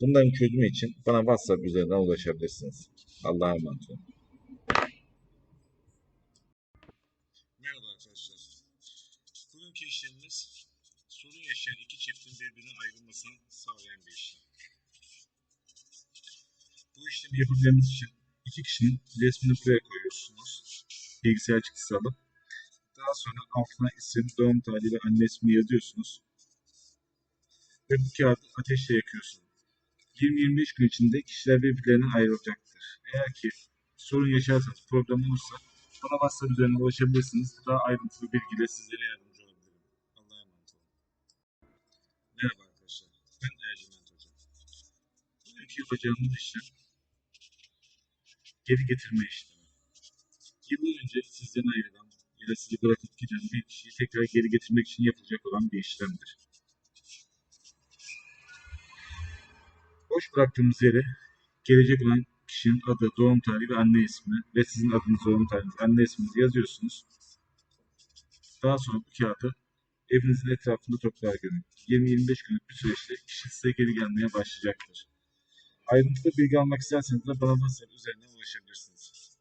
Bunların çözümü için bana WhatsApp üzerinden ulaşabilirsiniz. Allah'a emanet olun. Merhaba arkadaşlar. Bugünkü işlemimiz sorun yaşayan iki çiftin birbirinden ayrılmasını sağlayan bir işlem. Bu işlemi yapabilmemiz için iki kişinin resmini buraya koyuyorsunuz. Bilgisayar çıktısı alıp. Daha sonra altına isim, doğum tarihi ve anne ismini yazıyorsunuz. Ve bu kağıdı ateşle yakıyorsunuz. 20-25 gün içinde kişiler birbirlerinden ayrılacaktır. Eğer ki sorun yaşarsanız, problem olursa bana WhatsApp üzerinden ulaşabilirsiniz. Daha ayrıntılı bilgiyle sizlere yardımcı olabilirim. Allah'a emanet olun. Merhaba arkadaşlar. Ben Ercüment Hoca. Bugünkü yapacağımız işlem geri getirme işlemi. Yıllar önce sizden ayrılan ya da sizi bırakıp giden bir kişiyi tekrar geri getirmek için yapılacak olan bir işlemdir. Boş bıraktığımız yere gelecek olan kişinin adı, doğum tarihi ve anne ismi ve sizin adınız, doğum tarihiniz, anne isminizi yazıyorsunuz. Daha sonra bu kağıdı evinizin etrafında toplar görün. 20-25 günlük bir süreçte kişi size geri gelmeye başlayacaktır. Ayrıntılı bilgi almak isterseniz de bana WhatsApp üzerinden ulaşabilirsiniz.